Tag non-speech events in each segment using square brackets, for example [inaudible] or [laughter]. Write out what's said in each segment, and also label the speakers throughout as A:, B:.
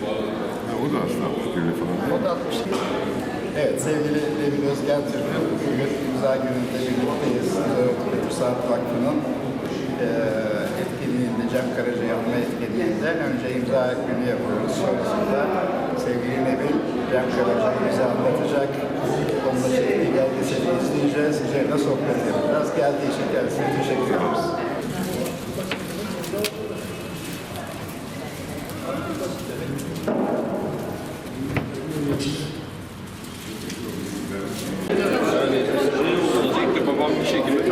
A: Ha, o da aslında 61'li falan.
B: O da 61. Evet, sevgili Nevin Özgen Türk'ün bugün imza gününde birlikteyiz. Kültür Sanat Vakfı'nın eee etkinliğinde, Cem Karaca'yı anma etkinliğinde önce imza günü yapıyoruz. Sonrasında sevgili Nevin Cem Karaca'yı bize anlatacak. Onunla çektiği belgeseli izleyeceğiz. Üzerine sohbet yapacağız. Geldiği için kendisine teşekkür ederiz.
C: Diyecekti babam bir şekilde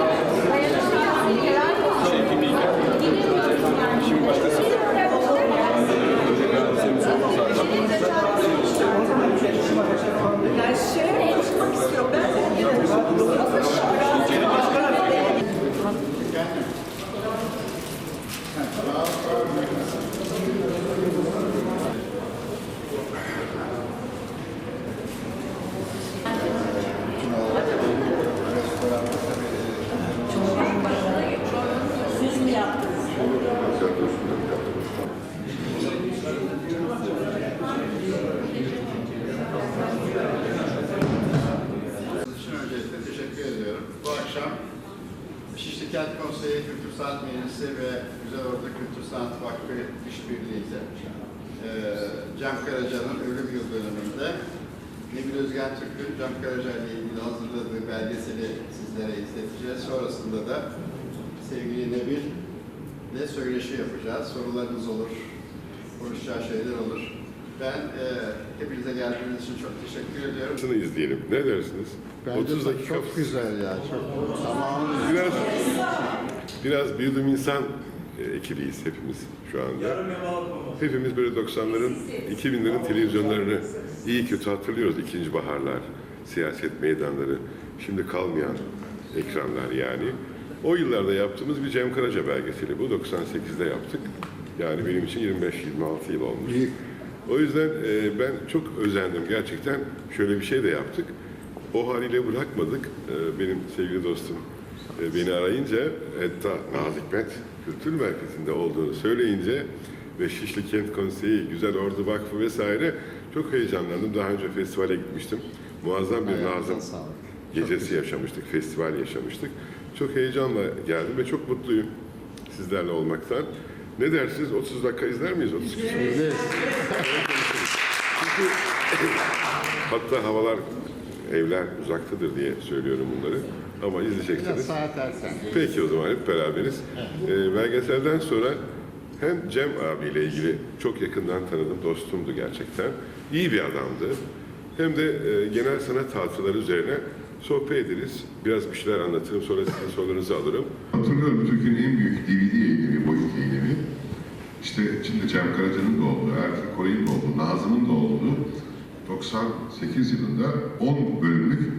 C: çekimiyken şimdi başkası senin sorun zaten.
B: Bütün o restoranda tabii
D: Siz mi yaptınız?
A: Güzel dostum.
B: için öncelikle teşekkür ediyorum. Bu akşam Şişli Kent Konseyi Kültür Sanat Meclisi ve Güzel Orta Kültür Sanat Vakfı işbirliğiyle eee Cem Karaca'nın ölüm yıl dönümünde Nebil Özgen Türk'ün Cem Karaca ile ilgili hazırladığı belgeseli sizlere izleteceğiz. Sonrasında da sevgili Nebil ile söyleşi yapacağız. Sorularınız olur, konuşacağı şeyler olur. Ben eee hepinize geldiğiniz için çok teşekkür ediyorum.
A: Şunu izleyelim. Ne dersiniz? 30 dakika.
B: çok güzel ya. Çok tamamı
A: Biraz, biraz bir yudum insan e, ekibiyiz hepimiz şu anda. Hepimiz böyle 90'ların, 2000'lerin televizyonlarını iyi kötü hatırlıyoruz. İkinci baharlar, siyaset meydanları, şimdi kalmayan ekranlar yani. O yıllarda yaptığımız bir Cem Karaca belgeseli bu. 98'de yaptık. Yani benim için 25-26 yıl olmuş. O yüzden e, ben çok özendim. Gerçekten şöyle bir şey de yaptık. O haliyle bırakmadık. E, benim sevgili dostum e, beni arayınca hatta Nazik Met Kültür Merkezi'nde olduğunu söyleyince ve Şişli Kent Konseyi, Güzel Ordu Vakfı vesaire çok heyecanlandım. Daha önce festivale gitmiştim. Muazzam bir Nazım gecesi yaşamıştık, festival yaşamıştık. Çok heyecanla geldim ve çok mutluyum.
E: sizlerle olmaktan. Ne dersiniz? 30 dakika izler miyiz? 30 kişi. Çünkü [laughs] hatta havalar, evler uzaktadır diye söylüyorum bunları. Ama
B: Biraz
E: izleyeceksiniz.
B: saat.
E: Peki o zaman hep beraberiz. Ee, belgeselden sonra hem Cem abiyle ilgili çok yakından tanıdım, dostumdu gerçekten. İyi bir adamdı. Hem de e, genel sanat hatıraları üzerine sohbet ederiz. Biraz bir şeyler anlatırım, sonra sizin sorularınızı alırım.
A: Hatırlıyorum Türkiye'nin en büyük DVD eylemi. İşte içinde Cem Karaca'nın da olduğu, Erkin Koray'ın da olduğu, Nazım'ın da olduğu 98 yılında 10 bölümlük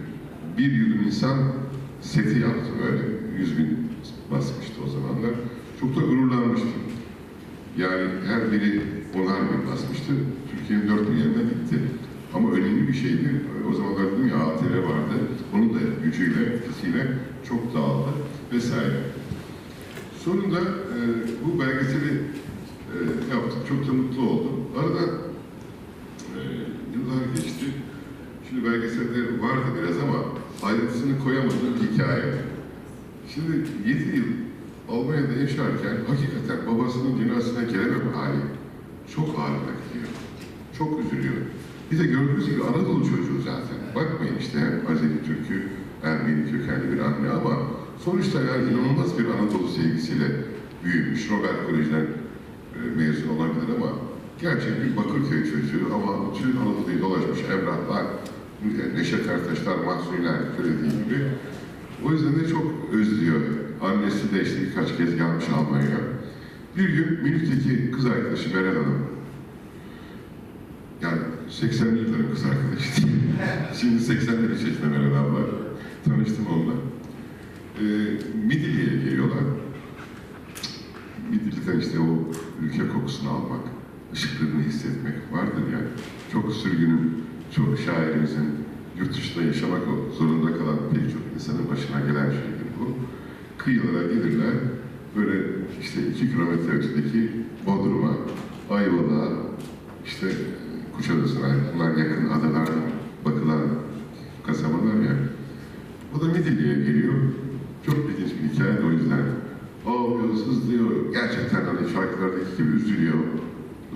A: bir yudum insan seti yaptı böyle. 100 bin basmıştı o zamanlar. Çok da gururlanmıştım. Yani her biri onar bin basmıştı. Türkiye'nin dört bir yerine gitti. Ama önemli bir şeydi. O zamanlar dedim ya ATV vardı. Onun da gücüyle, etkisiyle çok dağıldı vesaire. Sonunda e, bu belgeseli e, yaptık. Çok da mutlu oldum. Arada e, yıllar geçti. Şimdi belgeselde vardı biraz ama ayrıntısını koyamadığım hikaye. Şimdi 7 yıl Almanya'da yaşarken hakikaten babasının cenazesine gelememe hali çok ağrına gidiyor. Çok üzülüyor. Bir de gördüğünüz gibi Anadolu çocuğu zaten. Bakmayın işte hem Azeri Türk'ü, Ermeni kökenli bir anne ama sonuçta yani inanılmaz bir Anadolu sevgisiyle büyümüş. Robert Kolej'den mezun olabilir ama gerçek bir Bakırköy çocuğu ama bütün Anadolu'yu dolaşmış Emrahlar, e, Neşet Ertaşlar, Mahsuniler söylediği gibi. O yüzden de çok özlüyor. Annesi de işte birkaç kez gelmiş Almanya'ya. Bir gün Münih'teki kız arkadaşı Meral Hanım, yani 80'li yılların kız arkadaşı değil. [laughs] Şimdi 80'leri seçme Meral abla. Tanıştım onunla. Ee, Midilli'ye geliyorlar. Midilli'den işte o ülke kokusunu almak, ışıklarını hissetmek vardır ya. Çok sürgünün, çok şairimizin yurt dışında yaşamak zorunda kalan pek çok insanın başına gelen şeydir bu. Kıyılara gelirler, böyle işte iki kilometre ötedeki Bodrum'a, Ayvalık'a, işte Kuşadası'na, bunlar yakın adalardan bakılan kasabalar ya. O da Midilli'ye geliyor. Çok ilginç bir hikaye o yüzden. Ağlıyor, sızlıyor. Gerçekten hani şarkılardaki gibi üzülüyor.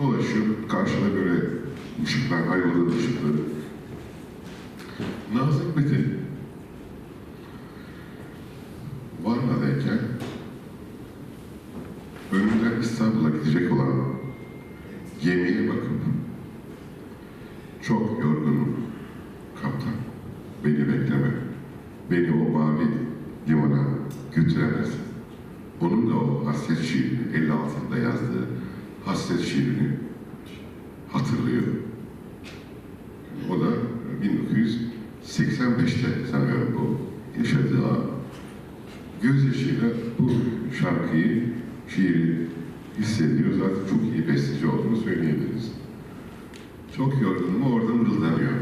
A: Dolaşıyor. Karşıda böyle ışıklar, ayvalık ışıkları. Nazım Metin Varna'dayken önünden İstanbul'a gidecek olan gemiye bakıp çok yorgunum kaptan. Beni bekleme. Beni o mavi limana götüremezsin. Onun da o hasret şiirini, 56'da yazdığı hasret şiirini hatırlıyor. O da 1985'te sanıyorum bu yaşadığı. Gözyaşıyla bu şarkıyı, şiiri hissediyor. Zaten çok iyi besteci olduğunu söyleyebiliriz. Çok yorgunum orada mırıldanıyor.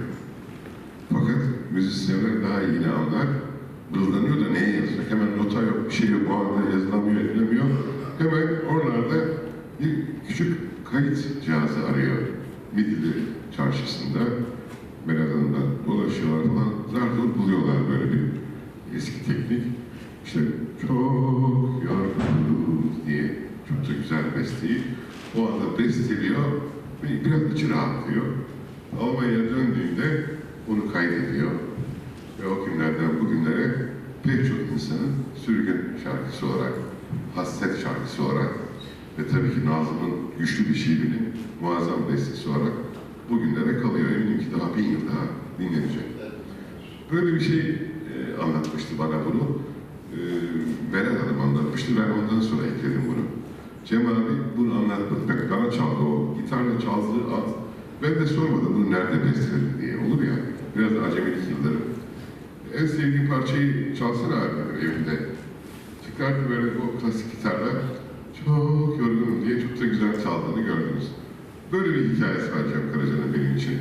A: Fakat müzisyenler daha iyi anlar. Mırıldanıyor da neye yazacak? Hemen nota yok, bir şey yok, o anda yazılamıyor, edilemiyor. Hemen oralarda bir küçük kayıt cihazı arıyor. Midilli çarşısında. Hanım'dan dolaşıyorlar falan. Zar zor buluyorlar böyle bir eski teknik. İşte çok yorgunuz diye çok da güzel besteyi o anda besteliyor ve biraz içi rahatlıyor. Almanya'ya döndüğünde onu kaydediyor. Ve o günlerden bugünlere pek çok insanın sürgün şarkısı olarak, hasret şarkısı olarak ve tabii ki Nazım'ın güçlü bir şiirinin muazzam bestesi olarak bugünlere kalıyor. Eminim ki daha bin yıl daha dinlenecek. Böyle bir şey e, anlatmıştı bana bunu. E, Meral Hanım anlatmıştı. Ben ondan sonra ekledim bunu. Cem abi bunu anlatmadı. Fakat bana çaldı o. Gitarla çaldığı an. Ben de sormadım bunu nerede besteledi diye. Olur ya. Biraz acemilik yılları. En sevdiğim parçayı çalsana abi evinde. Çıkardı böyle o klasik gitarla. Çok yorgunum diye çok da güzel çaldığını gördünüz. Böyle bir hikayesi var Cem Karaca'nın benim için.